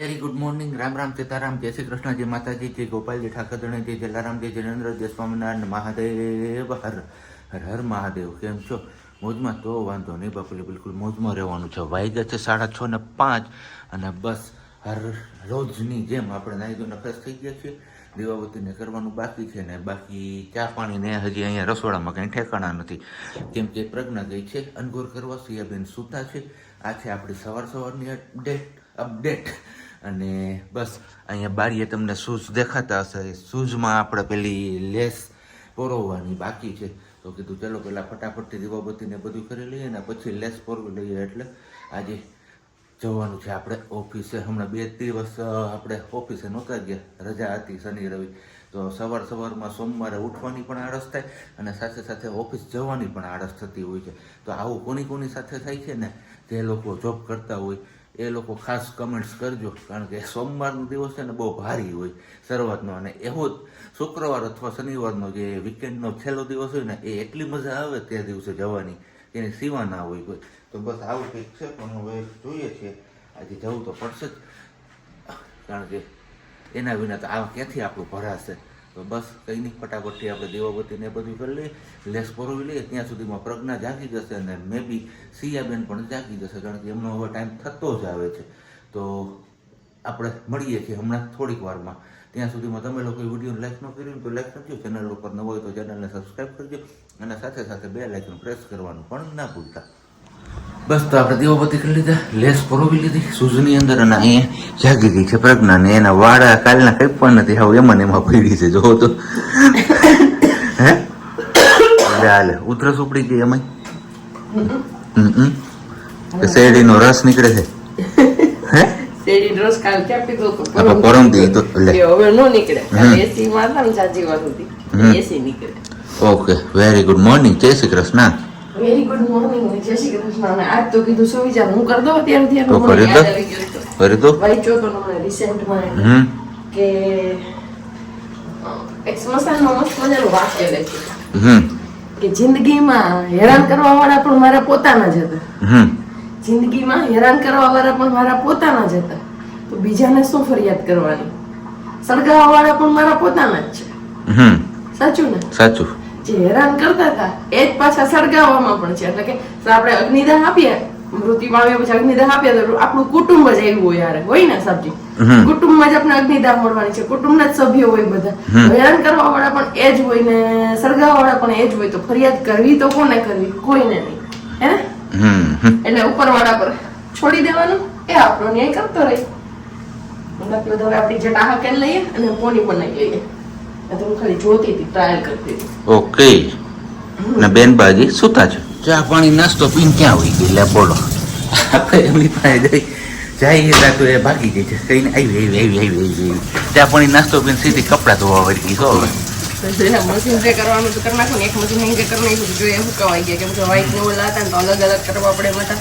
Very good morning Ram Ram Sitaram. જય શ્રી કૃષ્ણ. જય માતાજી. જય ગોપાલજી ઠાકરધણી જય જલારામ. જય જનેન્દ્ર. જય સ્વામિનારાયણ. મહાદેવ. હર હર હર મહાદેવ. કેમ છો? મોજમાં તો વાંધો નહીં બાપુલી બિલકુલ મોજમાં રહેવાનું છે. વાગ્યા છે સાડા છ ને પાંચ અને બસ હર રોજની જેમ આપણે નાહી ધોઈને ફ્રેશ થઈ ગયા છીએ. દીવાબત્તીને કરવાનું બાકી છે ને બાકી ચા પાણીને હજી અહીંયા રસોડામાં કંઈ ઠેકાણા નથી. કેમ કે પ્રજ્ઞા ગઈ છે. અનગોર કરવા સિયાબેન સૂતા છે. આ છે આપણી સવાર સવારની અપડેટ અપડેટ અને બસ, અહીંયા બારીએ તમને શૂઝ દેખાતા હશે. શૂઝમાં આપણે પેલી લેસ પોરવવાની બાકી છે. તો કીધું, ચલો પહેલાં ફટાફટથી દીવાબત્તીને બધું કરી લઈએ અને પછી લેસ પોરવી લઈએ. એટલે આજે જવાનું છે આપણે ઓફિસે. હમણાં બે દિવસ આપણે ઓફિસે નહોતા ગયા. રજા હતી શનિ, રવિ. તો સવાર સવારમાં સોમવારે ઉઠવાની પણ આળસ થાય અને સાથે સાથે ઓફિસ જવાની પણ આળસ થતી હોય છે. તો આવું કોની કોની સાથે થાય છે ને? જે લોકો જોબ કરતા હોય એ લોકો ખાસ કમેન્ટ્સ કરજો, કારણ કે સોમવારનો દિવસ છે ને બહુ ભારી હોય શરૂઆતનો. અને એવો જ શુક્રવાર અથવા શનિવારનો જે વીકેન્ડનો છેલ્લો દિવસ હોય ને, એ એટલી મજા આવે તે દિવસે જવાની એની સીમા ના હોય કોઈ. તો બસ આવું કંઈક છે, પણ હવે જોઈએ છીએ આજે જવું તો પડશે જ. કારણ કે એના વિના તો આ ક્યાંથી આપણું ભરાશે? તો બસ કંઈ નહીં, ફટાફટથી આપણે દેવાબત્તીને એ બધું કરી લઈએ. લેસ પરોવી લઈએ, ત્યાં સુધીમાં પ્રજ્ઞા જાગી જશે અને મે બી સિયાબેન પણ જાગી જશે, કારણ કે એમનો હવે ટાઈમ થતો જ આવે છે. તો આપણે મળીએ છીએ હમણાં થોડીક વારમાં. ત્યાં સુધીમાં તમે લોકો વીડિયો લાઈક ન કર્યું તો લાઈક કરજો. ચેનલ ઉપર ન હોય તો ચેનલને સબસ્ક્રાઈબ કરજો. અને સાથે સાથે બે લાઇકન પ્રેસ કરવાનું પણ ના ભૂલતા. બસ તો આપણે દીવાબત્તી કરી લીધા લેસ પરોવી લીધી સૂઝની અંદર અને અહીંયા જાગી ગઈ છે પ્રજ્ઞા ને એના વાળા કાલના કંઈ પણ નથી હવે એમાં એમાં પડી છે જો તો. હે? હાલે ઉધરસ ઉપડી ગઈ એમાં. શેરડીનો રસ નીકળે છે. હે? શેરડી રસ કાલ ક્યાં પીધો હતો? આપણે પરમ દી તો હવે નો નીકળે. એસી માં હતા ને સાચી વાત હતી એસી નીકળે. ઓકે વેરી ગુડ મોર્નિંગ જય Shri Krishna. Very good morning જય શ્રી કૃષ્ણ અને આજ તો કીધું સુઈ જા હું કરી દઉં અત્યારે તો કરી દો યાદ આવી ગયું હતું. કરી દો વાંચ્યો તો હમણાં રિસેન્ટમાં કે એક સ્મશાનમાં મસ્ત મજાનું વાક્ય લખ્યું કે જિંદગીમાં હેરાન કરવા વાળા પણ મારા પોતાના જ હતા. જિંદગીમાં હેરાન કરવા વાળા પણ મારા પોતાના જ હતા. તો બીજાને શું ફરિયાદ કરવાની? સળગાવવા વાળા પણ મારા પોતાના જ છે. સાચું ને? સાચું. જે હેરાન કરતા હતા એ જ પાછા સળગાવવામાં પણ છે. એટલે કે આપણે અગ્નિદાહ આપીએ મૃત્યુ પામ્યા પછી અગ્નિદાહ આપીએ તો આપણું કુટુંબ જ એવું હોય યાર હોય ને સબજી કુટુંબમાં જ આપણે અગ્નિદાહ મળવાની છે. કુટુંબના જ સભ્યો હોય બધા. હેરાન કરવા વાળા પણ એ જ હોય ને સળગાવવા વાળા પણ એ જ હોય. તો ફરિયાદ કરવી તો કોને કરવી? કોઈને નહીં. હે એટલે ઉપરવાળા પર છોડી દેવાનું. એ આપણો ન્યાય કરતો રહે. બધું હવે આપણી જે ટાહા કેન લઈએ અને પોની બનાવી લઈએ. તો હું ખાલી જોતી હતી ટ્રાયલ કરતી હતી. ઓકે ને બેન બાજી સુતા છે ચા પાણી નાસ્તો પીને ક્યાં હોય ગઈ? લે બોલો. આપણે એમની પાસે જઈ જાય હતા તો એ ભાગી ગઈ છે. કહીને આવી આવી આવી આવી આવી ચા પાણી નાસ્તો પીને સીધી કપડાં ધોવા વળી ગઈ છો હવે. તો મશીન જે કરવાનું તો કરી નાખો ને. એક મશીન હેંગે કરી નાખ્યું તો જોઈએ શું ગયા કેમ કે white ને ઓલા હતા ને તો અલગ અલગ કરવા પડે એમાં હતા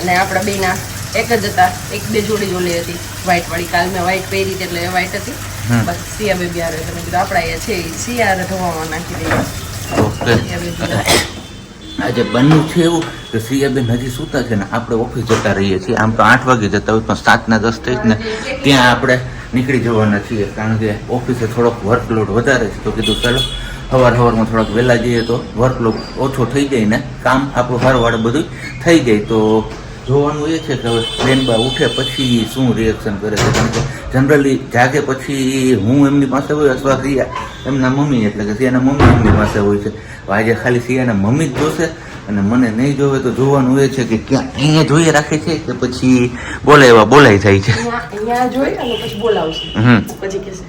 અને આપણા બેના એક જ હતા એક બે જોડી જોડી હતી. વ્હાઈટ વાળી. કાલ મેં વ્હાઈટ પહેરી હતી એટલે એ white હતી. બસ સિયા બેબી હારે એટલે મેં કીધું આપણા છે એ સિયા ધોવામાં નાખી દઈએ. ઓકે. સિયા બેબી આજે બન્યું છે એવું કે સિયાબેન હજી સૂતા છે ને આપણે ઓફિસ જતા રહીએ છીએ. આમ તો આઠ વાગે જતા હોય પણ સાતના દસ થઈ ને ત્યાં આપણે નીકળી જવાના છીએ. કારણ કે ઓફિસે થોડોક વર્કલોડ વધારે છે. તો કીધું ચાલો સવાર સવારમાં થોડાક વહેલા જઈએ તો વર્કલોડ ઓછો થઈ જાય ને કામ આપણું હરવાળે બધું થઈ જાય. તો જોવાનું એ છે કે હવે બેનબા ઉઠે પછી શું રિએક્શન કરે છે? કારણ કે જનરલી જાગે પછી હું એમની પાસે હોય અથવા સિયા એમના મમ્મી એટલે કે સિયાના મમ્મી એમની પાસે હોય છે. આજે ખાલી સિયાના મમ્મી જ જોશે અને મને નહીં જોવે તો જોવાનું એ છે કે ક્યાં અહીંયા જોઈએ રાખે છે કે પછી બોલે એવા બોલાઈ જાય છે? અહીંયા જોઈ અને પછી બોલાવશે. હમ. પછી કહેશે.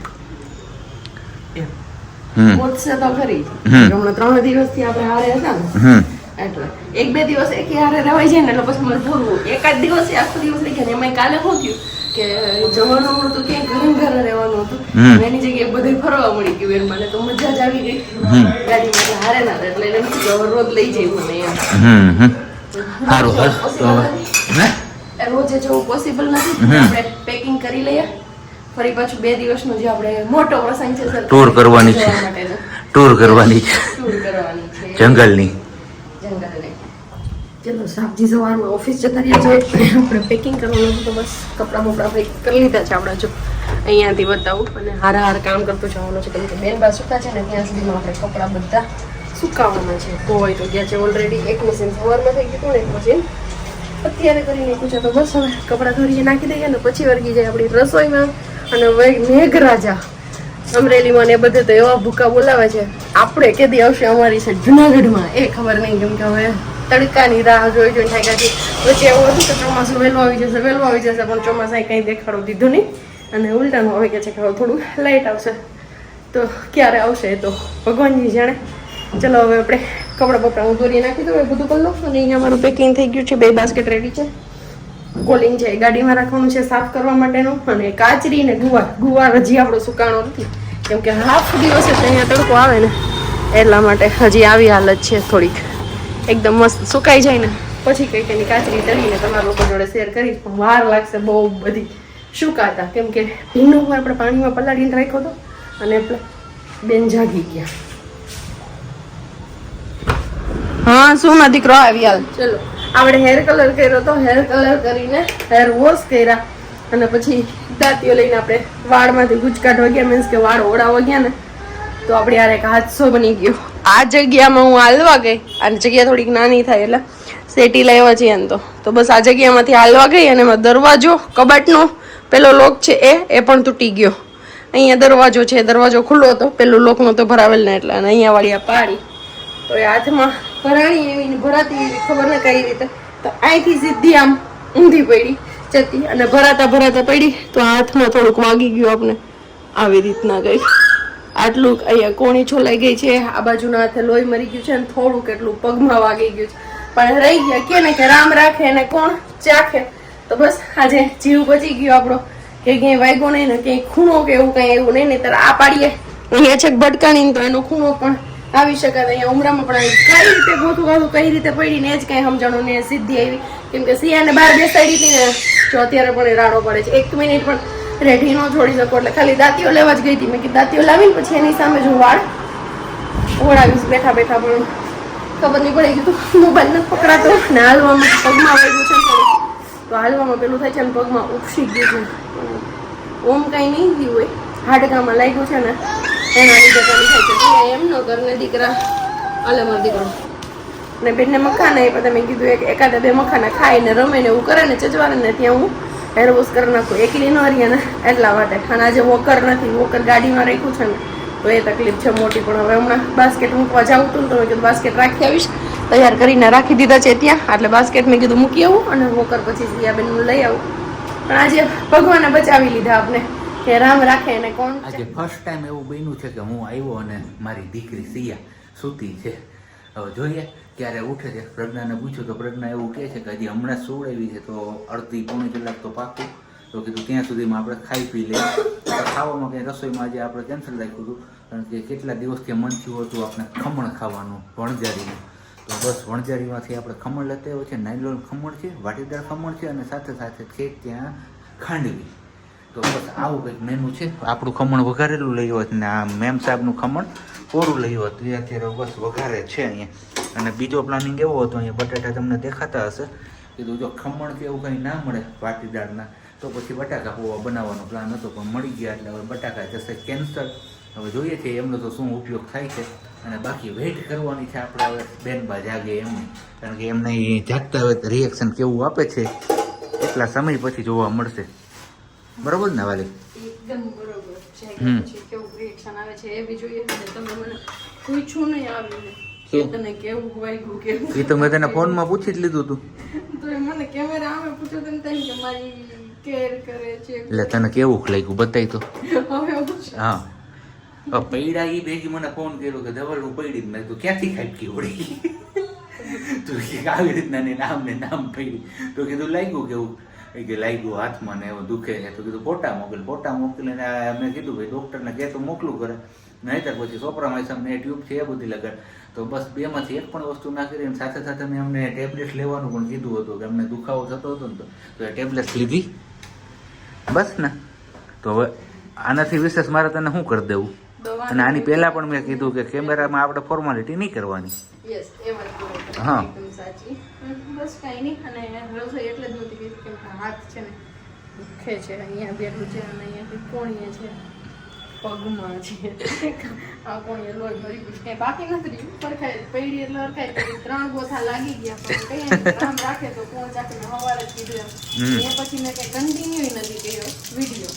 હમ. તો ખરી. હમ. હમણાં ત્રણ દિવસથી આપણે હારે હતા ને. હમ. એટલે એક બે દિવસ એક હારે રહેવાય જાય ને એટલે પછી મને પૂરવું એકાદ દિવસ આખો દિવસ રહી ગયા એમાં કાલે શું થયું કે જવાનું હતું ક્યાંય ઘરે ઘરે રહેવાનું હતું. એની જગ્યાએ બધે ફરવા મળી ગયું એમ મને તો મજા જ આવી ગઈ. ગાડીમાં હારે ના એટલે એમ થયું રોજ લઈ જાય મને એમ. સારું રોજે જવું પોસિબલ નથી. આપણે પેકિંગ કરી લઈએ. ફરી પાછું બે દિવસનો જે આપણે મોટો પ્રસંગ છે સર. ટૂર કરવાની છે. ટૂર કરવાની છે. ટૂર કરવાની છે. જંગલને. ચલો સાબજી સવારમાં ઓફિસ જતા રહ્યા છે. આપણે પેકિંગ કરવાનું હતું તો બસ કપડાં બપડા પેક કરી લીધા છે આપણા જો. અહીંયાથી બતાવું અને હારા હાર કામ કરતું જવાનું છે. કેમ કે બેન બા સુકા છે ને, ત્યાં સુધીમાં આપણે કપડાં બધા સુકાવવાના છે. ધોવાઈ તો ગયા છે ઓલરેડી એક મશીન સવારમાં થઈ ગયું ને, એક મશીન અત્યારે કરીને નાખ્યું તો બસ હવે કપડાં ધોરીએ નાખી દઈએ ને, પછી વર્ગી જાય આપણી રસોઈમાં. અને મેઘરાજા, અમરેલીમાં ને બધે તો એવા ભૂકા બોલાવે છે. આપણે કેદી આવશે અમારી છે જુનાગઢમાં, એ ખબર નહીં, કેમ કે હવે તડકાની રાહ જોઈ જોઈને થાય છે. પછી એવું હતું કે ચોમાસું વહેલું આવી જશે, વહેલું આવી જશે, પણ ચોમાસાએ કંઈ દેખાડો દીધું નહીં. અને ઉલટાનું આવી કે છે કે હવે થોડું લાઇટ આવશે. તો ક્યારે આવશે એ તો ભગવાનજી જાણે. ચલો હવે આપણે કપડાં બપડા હું દોરી નાખી દઉં, એ બધું કરી લઉં. અને અહીંયા મારું પેકિંગ થઈ ગયું છે, બે બાસ્કેટ રેડી છે. કોલિંગ છે ગાડીમાં રાખવાનું છે સાફ કરવા માટેનું. અને કાચરી ને ગુવાર ગુવાર હજી આપણો સુકાણો નથી. કેમ કે હાફ દિવસે જ અહીંયા તડકો આવે ને, એટલા માટે હજી આવી હાલત છે થોડીક. એકદમ મસ્ત સુકાઈ જાય ને. પછી કંઈક એની કાચરી તળીને તમારા લોકો જોડે શેર કરી પણ વાર લાગશે બહુ બધી. સુકાતા. કેમ કે ભીનું આપણે પાણીમાં પલાળીને રાખ્યો હતો અને એટલે બેન જાગી ગયા. હા શું ના દીકરો આવી હાલ. ચલો આપણે હેર કલર કર્યો તો હેર કલર કરીને હેર વોશ કર્યા. અને પછી દાંતીઓ લઈને આપણે વાળમાંથી ગુચકાટ વગ્યા. મીન્સ કે વાળ ઓળા વાગ્યા ને. તો આપણે યાર એક હાદસો બની ગયો. આ જગ્યામાં હું હાલવા ગઈ. અને જગ્યા થોડીક નાની થાય એટલે સેટી લાવ્યા છીએ એમ તો. તો બસ આ જગ્યામાંથી હાલવા ગઈ અને એમાં દરવાજો, કબાટનો પેલો લોક છે એ એ પણ તૂટી ગયો. અહીંયા દરવાજો છે, દરવાજો ખુલ્લો હતો. પેલો લોકનો તો ભરાવેલ ને એટલે અને અહીંયા વાળી આ પાડી તો એ હાથમાં ભરાણી એવી ભરાતી એવી, ખબર ને કઈ રીતે? તો અહીંથી સીધી આમ ઊંધી પડી જતી અને ભરાતા ભરાતા પડી. તો હાથમાં થોડુંક વાગી ગયું આપણે આવી રીતના ગઈ. આટલું અહીંયા કોણી છોલાઈ ગઈ છે, આ બાજુના હાથે લોહી મરી ગયું છે અને થોડુંક એટલું પગમાં વાગી ગયું છે. પણ રહી ગયા કે ને કે રામ રાખે ને કોણ ચાખે? તો બસ આજે જીવ બચી ગયો આપણો. કે ક્યાંય વાગ્યો નહીં ને ક્યાંય ખૂણો કે એવું કઈ એવું નહીં, નહીતર આ પાડીએ. અહીંયા છે ભટકાણી તો એનો ખૂણો પણ આવી શકે અહીંયા ઉમરામાં પણ કઈ રીતે ગોથું ગાથું, કઈ રીતે પડી ને જ કઈ સમજણું ને સિદ્ધિ આવી. કેમ કે સિયાને બહાર બેસાડી હતી ને, જો અત્યારે પણ એ રાડો પડે છે. એક મિનિટ પણ રેઢી ન છોડી શકો. એટલે ખાલી દાંતીઓ લેવા જ ગઈ હતી. મેં કે દાંતીઓ લાવીને પછી એની સામે જો વાળ ઓળાવીશ બેઠા બેઠા પણ ખબર નહીં પડી ગયું. મોબાઈલ નથી પકડાતો. ને હાલવામાં પગમાં વાગ્યું છે ને તો હાલવામાં પેલું થાય છે ને પગમાં ઉપસી ગયું છે. ઓમ કઈ નહીં થયું હોય. હાડકામાં લાગ્યું છે ને, એના લીધે ચાલુ થાય છે. એમ એમનો ઘરને દીકરા અલે મારો દીકરો. ને બેનને મખાના એ પછી મેં કીધું, એક એકાદા બે મખાના ખાઈને રમે ને એવું કરે ને ચજવાને ને ત્યાં હું હેર કરી નાખું. એકલી ન ને એટલા માટે. અને આજે વોકર નથી. વોકર ગાડીમાં રાખ્યું છે ને, તો એ તકલીફ છે મોટી. પણ હવે હમણાં બાસ્કેટ મૂકવા જાઉં હતું ને તો મેં કીધું બાસ્કેટ રાખી આવીશ. તૈયાર કરીને રાખી દીધા છે ત્યાં. એટલે બાસ્કેટ મેં કીધું મૂકી આવું અને વોકર પછી સિયાબેનનું લઈ આવું. પણ આજે ભગવાને બચાવી લીધા આપણે કે રામ રાખે એને કોણ આજે ફર્સ્ટ ટાઈમ એવું બન્યું છે કે હું આવ્યો અને મારી દીકરી સિયા સૂતી છે. હવે જોઈએ ક્યારે ઉઠે છે. પ્રજ્ઞાને પૂછ્યું તો પ્રજ્ઞા એવું કહે છે કે હજી હમણાં સુવડાવી છે, તો અડધી પોણી કલાક તો પાકું. તો કીધું ત્યાં સુધીમાં આપણે ખાઈ પી લઈએ. ખાવામાં કંઈ રસોઈમાં આજે આપણે કેન્સલ રાખ્યું હતું. કારણ કે કેટલા દિવસથી મન થયું હતું આપણે ખમણ ખાવાનું, વણઝારીનું. તો બસ વણજારીમાંથી આપણે ખમણ લેતા હોય છે નાયલોન ખમણ છે, વાટીદાર ખમણ છે અને સાથે સાથે છે ત્યાં ખાંડવી. તો બસ આવું કંઈક મેનુ છે. આપણું ખમણ વઘારેલું લઈ હોત. ને આ મેમ સાહેબનું ખમણ કોરું લઈ હોત. એ અત્યારે બસ વઘારે છે અહીંયા. અને બીજો પ્લાનિંગ એવો હતો. અહીંયા બટાટા તમને દેખાતા હશે. કીધું જો ખમણ કે એવું કંઈ ના મળે પાટીદારના તો પછી બટાકા પૌવા બનાવવાનો પ્લાન હતો પણ મળી ગયા એટલે હવે બટાકા જશે કેન્સર હવે જોઈએ છે એમનો તો શું ઉપયોગ થાય છે અને બાકી વેઇટ કરવાની છે આપણે હવે બેનબા જાગે એમની. કારણ કે એમને જાગતા હોય રિએક્શન કેવું આપે છે એટલા સમય પછી જોવા મળશે. બરોબર ને વાલી? એકદમ બરોબર છે કેવું રિએક્શન આવે છે એ બી જોઈએ તમે મને પૂછ્યું નહીં આવીને કે તને કેવું વાગ્યું કેવું એ તો મેં તને ફોનમાં પૂછી જ લીધું હતું તો મને કેમેરા આમે પૂછ્યું તને કે મારી કેર કરે છે. એટલે તને કેવું લાગ્યું? બતાવી તો. હા પૈડા એ ભેગી મને ફોન કર્યો કે ધવલ હું પૈડી મેં તું ક્યાંથી ખાટકી ઉડી તું કે આવી રીતના ને નામ ને નામ પૈડી. તો કીધું લાગ્યું કેવું એ કે લાગ્યું હાથમાં ને એવું દુખે છે. તો કીધું ફોટા મોકલ. ફોટા મોકલીને આ મેં કીધું ભાઈ ડૉક્ટરને કહે તો મોકલું કરે નહીંતર પછી સોપરામાઇસમ ને ટ્યુબ છે એ બધી લગાડ તો બસ બેમાંથી એક પણ વસ્તુ ના કરી સાથે સાથે મેં અમને ટેબ્લેટ લેવાનું પણ કીધું હતું કે અમને દુખાવો થતો હતો ને તો તો એ ટેબ્લેટ લીધી. બસ ને? તો હવે આનાથી વિશેષ મારે તને શું કરી દેવું? અને આની પહેલા પણ મેં કીધું કે કેમેરામાં આપણે ફોર્માલિટી નહીં કરવાની. હા. સાચી. બસ કાંઈ નહીં. અને રસોઈ એટલે જ નહોતી કે હાથ છે ને દુખે છે અહીંયા બેઠું છે અને અહીંયા કોણીએ છે. પગમાં છે. આ કોણીએ લોહી ભરી ગયું કઈ બાકી નથી રહ્યું. પરખાય પૈડી એટલે હરખાય ત્રણ ગોથા લાગી ગયા પણ કઈ ને રાખે તો કોણ ચાખીને સવારે જ કીધું એમ. એ પછી મેં કઈ કન્ટિન્યુ નથી કર્યો વીડિયો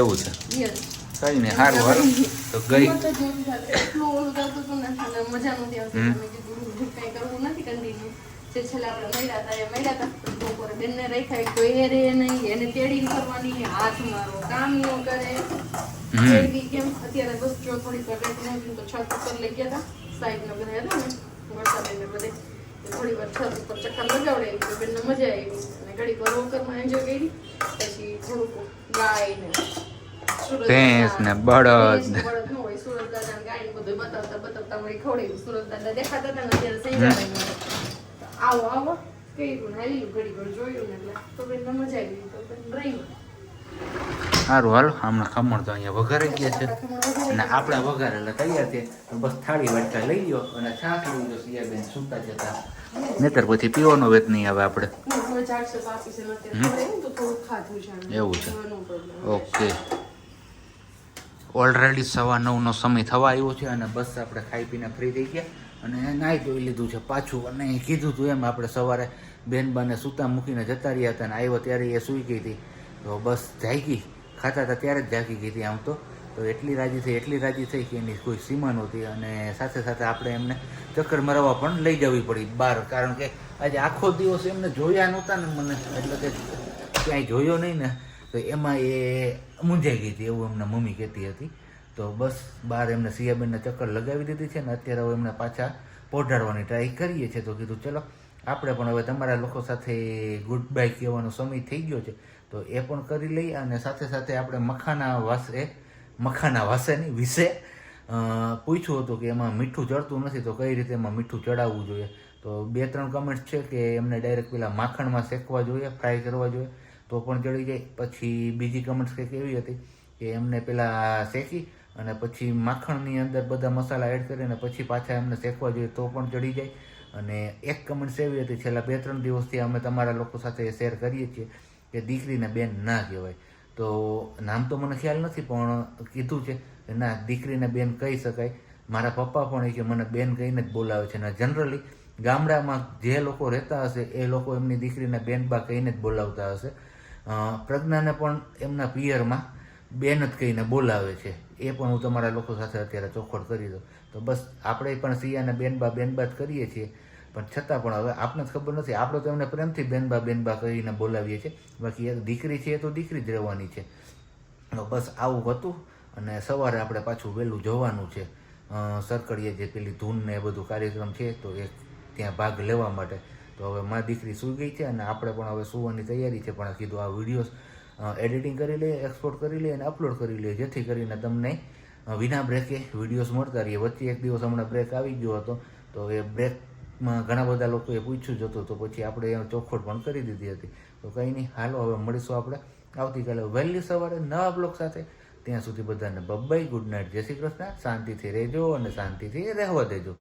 એવું છે? યસ કઈ નહીં સારું હાલો તો ગઈ. નથી એટલું ઓલું થતું હતું ને મજા નહોતી આવતી. મેં કીધું કંઈ કરવું નથી કન્ટિન્યુ જે છેલ્લા આપણે મળ્યા હતા એ મળ્યા હતા બપોરે બેનને રાખ્યા. કોઈ એ રે નહીં એને તેડી કરવાની હાથ મારો કામ ન કરે. હમ. કેમ અત્યારે બસ જો થોડીક વાર રેટ તો છત ઉપર લઈ ગયા હતા. સાહેબને બધા હતા ને વરસાદને બધે થોડી વાર છત ઉપર ચક્કર લગાવડાવી તો બેનને મજા આવી. અને ઘડીક વાર વોકરમાં એન્જોય કરી પછી થોડુંક ગાય ને ભેંસ ને બળદ. ન હોય સુરત દાદા ગાય બધું બતાવતા બતાવતા વળી ખવડાવ્યું. સુરત દાદા દેખાતા હતા ને અત્યારે મળે. આવો આવો કર્યું ને હાલ્યું ઘડી વાર જોયું ને એટલે તો બેનને મજા આવી તો બેન રહી સારું, હાલો. હમણાં ખમણ તો અહીંયા વઘારે ગયા છે. અને આપણા વઘારેલા તૈયાર છે. તો બસ થાળી વાટકા લઈ ગયો અને છાશ લઈ ગયો સિયાબેન સૂતા જતા. નહીતર પછી પીવાનો વેત નહીં આવે આપણે. એવું છે. ઓકે. ઓલરેડી સવા નવનો સમય થવા આવ્યો છે અને બસ આપણે ખાઈ પીને ફ્રી થઈ ગયા. અને નાહી ધોઈ લીધું છે પાછું. અને કીધું હતું એમ આપણે સવારે બેનબાને સૂતા મૂકીને જતા રહ્યા હતા અને આવ્યો ત્યારે એ સૂઈ ગઈ હતી. તો બસ જાગી. ખાતા હતા ત્યારે જ જાગી ગઈ હતી આમ તો. તો એટલી રાજી થઈ, એટલી રાજી થઈ કે એની કોઈ સીમા નહોતી અને સાથે સાથે આપણે એમને ચક્કર મરાવવા પણ લઈ જવી પડી બહાર. કારણ કે આજે આખો દિવસ એમને જોયા નહોતા ને મને. એટલે કે ક્યાંય જોયો નહીં ને, તો એમાં એ મૂંઝાઈ ગઈ હતી એવું એમના મમ્મી કહેતી હતી. તો બસ બહાર એમને સિયાબેનને ચક્કર લગાવી દીધી છે ને અત્યારે હવે એમને પાછા પહોંચાડવાની ટ્રાય કરીએ છીએ તો કીધું, ચલો આપણે પણ હવે તમારા લોકો સાથે ગુડ બાય કહેવાનો સમય થઈ ગયો છે. તો એ પણ કરી લઈએ અને સાથે સાથે આપણે મખાના વાસે, મખાના વાસેની વિશે પૂછ્યું હતું કે એમાં મીઠું ચડતું નથી, તો કઈ રીતે એમાં મીઠું ચડાવવું જોઈએ? તો બે ત્રણ કમેન્ટ છે કે એમને ડાયરેક્ટ પેલા માખણમાં શેકવા જોઈએ ફ્રાય કરવા જોઈએ, તો પણ ચડી જાય. પછી બીજી કમેન્ટ્સ કંઈક એવી હતી કે એમને પેલા શેકી અને પછી માખણની અંદર બધા મસાલા એડ કરીને પછી પાછા એમને શેકવા જોઈએ, તો પણ ચડી જાય. અને એક કમેન્ટ્સ એવી હતી, છેલ્લા બે ત્રણ દિવસથી અમે તમારા લોકો સાથે શેર કરીએ છીએ કે દીકરીને બેન ના કહેવાય. તો નામ તો મને ખ્યાલ નથી, પણ કીધું છે કે ના, દીકરીને બેન કહી શકાય. મારા પપ્પા પણ એ કે મને બેન કહીને જ બોલાવે છે. અને જનરલી ગામડામાં જે લોકો રહેતા હશે, એ લોકો એમની દીકરીને બેન બા કહીને જ બોલાવતા હશે. પ્રજ્ઞાને પણ એમના પિયરમાં બેન જ કહીને બોલાવે છે. એ પણ હું તમારા લોકો સાથે અત્યારે ચોખવટ કરી દઉં. તો બસ આપણે પણ સિયાને બેનબા બેનબા જ કરીએ છીએ. પણ છતાં પણ હવે આપણને ખબર નથી. આપણે તો એમને પ્રેમથી બેનબા બેનબા કહીને બોલાવીએ છીએ. બાકી એક દીકરી છે એ તો દીકરી જ રહેવાની છે. તો બસ આવું હતું અને સવારે આપણે પાછું વહેલું જવાનું છે. સરકડીએ જે પેલી ધૂન ને એ બધું કાર્યક્રમ છે તો એ ત્યાં ભાગ લેવા માટે. તો હવે મારી દીકરી સૂઈ ગઈ છે અને આપણે પણ હવે સૂવાની તૈયારી છે. પણ કીધું આ વિડીયોઝ એડિટિંગ કરી લઈએ એક્સપોર્ટ કરી લઈએ અને અપલોડ કરી લઈએ જેથી કરીને તમને વિના બ્રેકે વિડીયોઝ મળતા રહીએ વચ્ચે એક દિવસ હમણાં બ્રેક આવી ગયો હતો. તો એ બ્રેકમાં ઘણા બધા લોકોએ પૂછ્યું જ હતું. તો પછી આપણે એનો ચોખવટ પણ કરી દીધી હતી. તો કંઈ નહીં, હાલો, હવે મળીશું આપણે આવતીકાલે વહેલી સવારે નવા બ્લોગ સાથે. ત્યાં સુધી બધાને બબ્બાઈ ગુડ નાઇટ જય શ્રી કૃષ્ણ. શાંતિથી રહેજો અને શાંતિથી રહેવા દેજો.